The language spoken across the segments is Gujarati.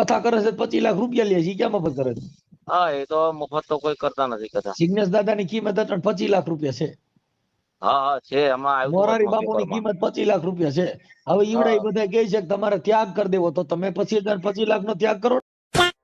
કથા કરે છે પચીસ લાખ રૂપિયા લે છે ક્યાં મફત કરે છે? હા એ તો મફત તો કોઈ કરતા નથી કથા. જિજ્ઞેશ દાદાની કિંમત અત્યારે પચીસ લાખ રૂપિયા છે. હા હા છે એમાં મોરારી બાપુની કિંમત પચીસ લાખ રૂપિયા છે. હવે ઈવડા બધા કહે છે કે તમારે ત્યાગ કરી દેવો તો તમે પછી પચીસ લાખ નો ત્યાગ કરો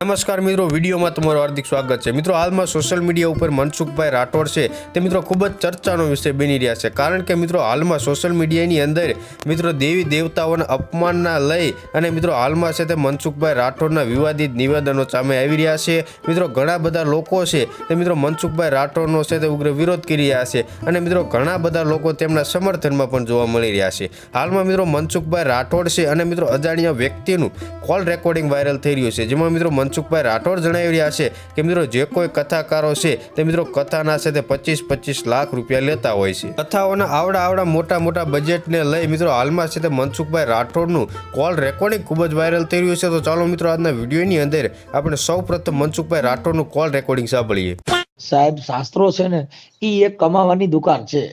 નમસ્કાર મિત્રો, વિડીયોમાં તમારું હાર્દિક સ્વાગત છે. મિત્રો, હાલમાં સોશિયલ મીડિયા ઉપર મનસુખભાઈ રાઠોડ છે. તે મિત્રો ખૂબ જ ચર્ચાનો વિષય બની રહ્યા છે. કારણ કે મિત્રો, હાલમાં સોશિયલ મીડિયાની અંદર મિત્રો દેવી દેવતાઓના અપમાનના લઈ અને મિત્રો હાલમાં છે તે મનસુખભાઈ રાઠોડના વિવાદિત નિવેદનો સામે આવી રહ્યા છે. મિત્રો, ઘણા બધા લોકો છે તે મિત્રો મનસુખભાઈ રાઠોડનો છે તે ઉગ્ર વિરોધ કરી રહ્યા છે અને મિત્રો ઘણા બધા લોકો તેમના સમર્થનમાં પણ જોવા મળી રહ્યા છે. હાલમાં મિત્રો મનસુખભાઈ રાઠોડ છે અને મિત્રો અજાણ્યા વ્યક્તિનું કોલ રેકોર્ડિંગ વાયરલ થઈ રહ્યું છે. જેમાં મિત્રો મનસુખભાઈ રાઠોડ જણાવી રહ્યા છે કે મિત્રો જે કોઈ કથાકારો છે તે મિત્રો કથાના છે તે પચીસ પચીસ લાખ રૂપિયા લેતા હોય છે. કથાઓના આવડા આવડા મોટા મોટા બજેટને લઈ મિત્રો હાલમાં છે તે મનસુખભાઈ રાઠોડનું કોલ રેકોર્ડિંગ ખૂબ જ વાયરલ થઈ રહ્યું છે. તો ચાલો મિત્રો આજના વિડીયોની અંદર આપણે સૌ પ્રથમ મનસુખભાઈ રાઠોડનું કોલ રેકોર્ડિંગ સાંભળીએ. સાહેબ શાસ્ત્રો છે ને એ એક કમાવાની દુકાન છે.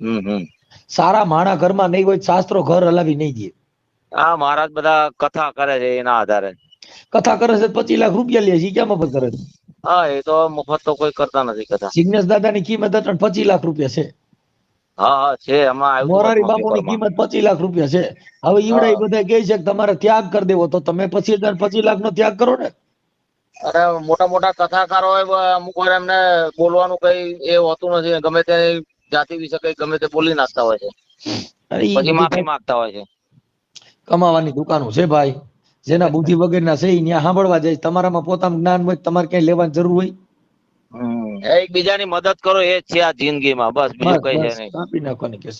હમ હમ. સારા માણા ઘરમાં નહીં હોય શાસ્ત્રો ઘર હલાવી નહીં દે. હા મહારાજ બધા કથા કરે છે એના આધારે. કથા કરે છે પચીસ લાખ રૂપિયા લે છે ક્યાં મફત કરે છે? હા એ તો મફત તો કોઈ કરતા નથી કથા. સિગ્નેશ દાદા ની કિંમત અટણ પચીસ લાખ રૂપિયા છે. હા છે એમાં મોરારી બાપુ ની કિંમત પચીસ લાખ રૂપિયા છે. હવે ઈવડા બધા કહે છે કે તમારે ત્યાગ કરી દેવો તો તમે પછી પચીસ લાખ નો ત્યાગ કરો ને. અરે મોટા મોટા કથાકારો હોય અમુક વાર એમને બોલવાનું કઈ એ હોતું નથી ગમે તે જાતિ વિશે કઈ ગમે તે બોલી નાખતા હોય છે. પછી માફી માંગતા હોય છે. કમાવાની દુકાનો છે ભાઈ. જેના બુદ્ધિ વગરના છે ન્યા સાંભળવા જાય. તમારામાં પોતાનું જ્ઞાન હોય તમારે ક્યાંય લેવાની જરૂર હોય? એ એકબીજાની મદદ કરો એ જ છે આ જિંદગીમાં. બસ બીજું કઈ છે નહીં. કાપી નાખવાની કે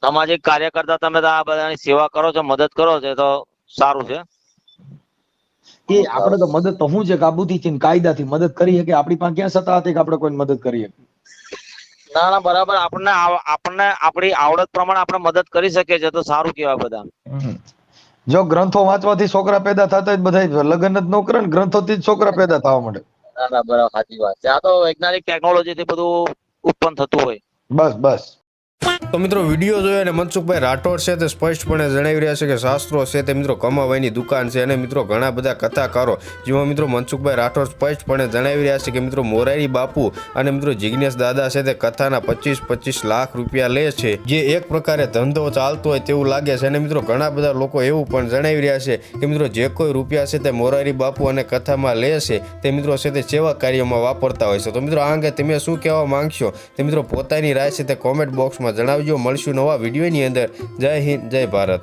સામાજિક કાર્ય કરતા તમે તો આ બધાની સેવા કરો છો મદદ કરો છો તો સારું છે. એ આપણે તો મદદ તો શું છે કે છે બુદ્ધિથી કાયદાથી મદદ કરીએ કે આપણી પાસે ક્યાં સત્તા હતી કે આપણે કોઈને મદદ કરીએ ના ના બરાબર. આપણને આપણને આપણી આવડત પ્રમાણે આપણે મદદ કરી શકીએ છીએ તો સારું કહેવાય બધા જો ગ્રંથો વાંચવાથી છોકરા પેદા થતા જ બધા લગ્ન જ ન કરે ને ગ્રંથોથી જ છોકરા પેદા થવા માંડે. ના ના બરાબર સાચી વાત છે. આ તો વૈજ્ઞાનિક ટેકનોલોજી થી બધું ઉત્પન્ન થતું હોય. બસ બસ. તો મિત્રો, વીડિયો જોયો અને મનસુખભાઈ રાઠોડ છે તે સ્પષ્ટપણે જણાવી રહ્યા છે કે શાસ્ત્રો છે તે મિત્રો કમાવાની દુકાન છે અને મિત્રો ઘણા બધા કથાકારો, જેમાં મિત્રો મનસુખભાઈ રાઠોડ સ્પષ્ટપણે જણાવી રહ્યા છે કે મિત્રો મોરારી બાપુ અને મિત્રો જિજ્ઞેશ દાદા છે તે કથાના પચીસ પચીસ લાખ રૂપિયા લે છે. જે એક પ્રકારે ધંધો ચાલતો હોય તેવું લાગે છે અને મિત્રો ઘણા બધા લોકો એવું પણ જણાવી રહ્યા છે કે મિત્રો જે કોઈ રૂપિયા છે તે મોરારી બાપુ અને કથામાં લે છે, તે મિત્રો છે તે સેવા કાર્યમાં વાપરતા હોય છે. તો મિત્રો આ અંગે તમે શું કહેવા માંગશો? તે મિત્રો પોતાની રાય છે તે કોમેન્ટ બોક્સમાં જણાવજો. મળશું નવા વિડીયોની અંદર. જય હિન્દ જય ભારત.